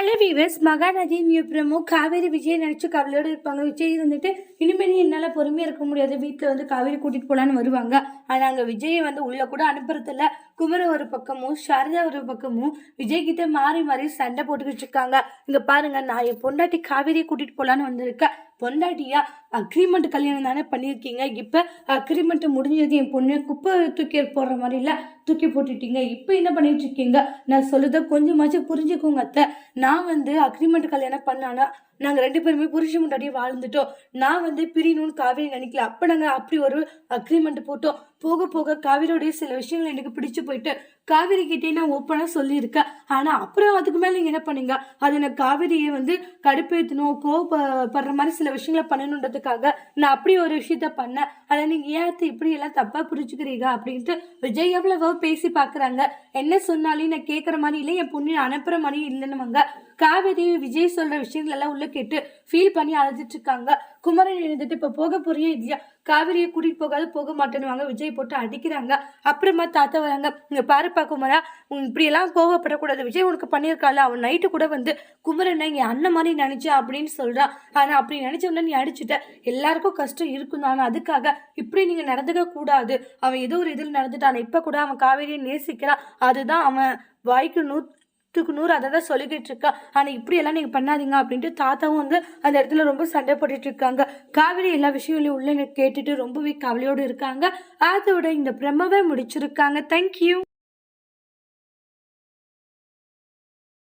Hello viewers Mahanadi new promo Kaveri Vijay நினச்சி கவலையோடு இருப்பாங்க. விஜய் வந்துட்டு இனிமேல் என்னால் பொறுமையாக இருக்க முடியாது. வீட்டில் வந்து காவேரி கூட்டிகிட்டு போகலான்னு வருவாங்க. ஆனால் அங்கே விஜயை வந்து உள்ளே கூட அனுப்புறதில்ல. குமர ஒரு பக்கமும் சாரதா ஒரு பக்கமும் விஜய் கிட்ட மாறி மாறி சண்டை போட்டுக்கிட்டு இருக்காங்க. இங்கே பாருங்க நான் என் பொண்டாட்டி காவேரியை கூட்டிகிட்டு போகலான்னு வந்திருக்கேன் பொண்டாட்டியா அக்ரிமெண்ட் கல்யாணம் தானே பண்ணியிருக்கீங்க. இப்போ அக்ரிமெண்ட் முடிஞ்சது என் பொண்ணு குப்பை தூக்கி போடுற மாதிரி இல்லை தூக்கி போட்டுட்டீங்க. இப்போ என்ன பண்ணிட்டு இருக்கீங்க? நான் சொல்லுறத கொஞ்சமாச்சும் புரிஞ்சுக்கோங்க அத்தை. நான் வந்து அக்ரிமெண்ட் கல்யாணம் பண்ணானா நாங்கள் ரெண்டு பேருமே புருஷன் முன்னாடியே வாழ்ந்துட்டோம். நான் வந்து பிரியணும்னு காவேரி நினைக்கல. அப்போ நாங்கள் அப்படி ஒரு அக்ரிமெண்ட் போட்டோம். போக போக காவேரியோடைய சில விஷயங்கள் எனக்கு பிடிச்சு போயிட்டு காவேரி கிட்டே நான் ஓப்பனாக சொல்லியிருக்கேன். ஆனால் அப்புறம் அதுக்கு மேலே நீங்கள் என்ன பண்ணீங்க? அது நான் காவேரியை வந்து கடுப்பேற்றணும் கோவப்படுற மாதிரி சில விஷயங்களை பண்ணணுன்றதுக்காக நான் அப்படி ஒரு விஷயத்த பண்ணேன். அதை நீங்கள் ஏன் இப்படி எல்லாம் தப்பாக புரிஞ்சுக்கிறீங்க? அப்படின்ட்டு விஜய் எவ்வளவோ பேசி பார்க்குறாங்க என்ன சொன்னாலும் நான் கேட்குற மாதிரி இல்லை என் பொண்ணு அனுப்புகிற மாதிரி இல்லைன்னுவாங்க. காவேரி விஜய் சொல்கிற விஷயங்கள் எல்லாம் உள்ள கேட்டு ஃபீல் பண்ணி அழைச்சிட்டு இருக்காங்க குமரன் எழுந்துட்டு இப்போ போக போறியே இல்லையா? காவிரியை கூட்டிகிட்டு போகாது போக மாட்டேன்னு விஜய் போட்டு அடிக்கிறாங்க. அப்புறமா தாத்தா வராங்க. இங்கே பாருப்பா குமரா இப்படியெல்லாம் கோவப்படக்கூடாது. விஜய் உனக்கு பண்ணியிருக்காள் அவன் நைட்டு கூட வந்து குமரனை என் அண்ணன் மாதிரி நினச்சா அப்படின்னு சொல்கிறான் ஆனால் அப்படி நினச்சவன நீ அடிச்சுட்ட. எல்லாருக்கும் கஷ்டம் இருக்கும் தான். அதுக்காக இப்படி நீங்கள் நடந்துக்க கூடாது. அவன் ஏதோ ஒரு இதில் நடந்துட்டான். இப்போ கூட அவன் காவேரியை நேசிக்கிறான். அதுதான் அவன் வாய்க்கு நூ நூற்றுக்கு நூறு அதை தான் சொல்லிக்கிட்டு இருக்கா ஆனால் இப்படியெல்லாம் நீங்கள் பண்ணாதீங்க அப்படின்ட்டு தாத்தாவும் வந்து அந்த இடத்துல ரொம்ப சண்டை போட்டுட்டு இருக்காங்க. காவிரி எல்லா விஷயங்களையும் உள்ள கேட்டுட்டு ரொம்பவே கவலையோடு இருக்காங்க. அதோட இந்த பிரம்மவை முடிச்சிருக்காங்க. தேங்க்யூ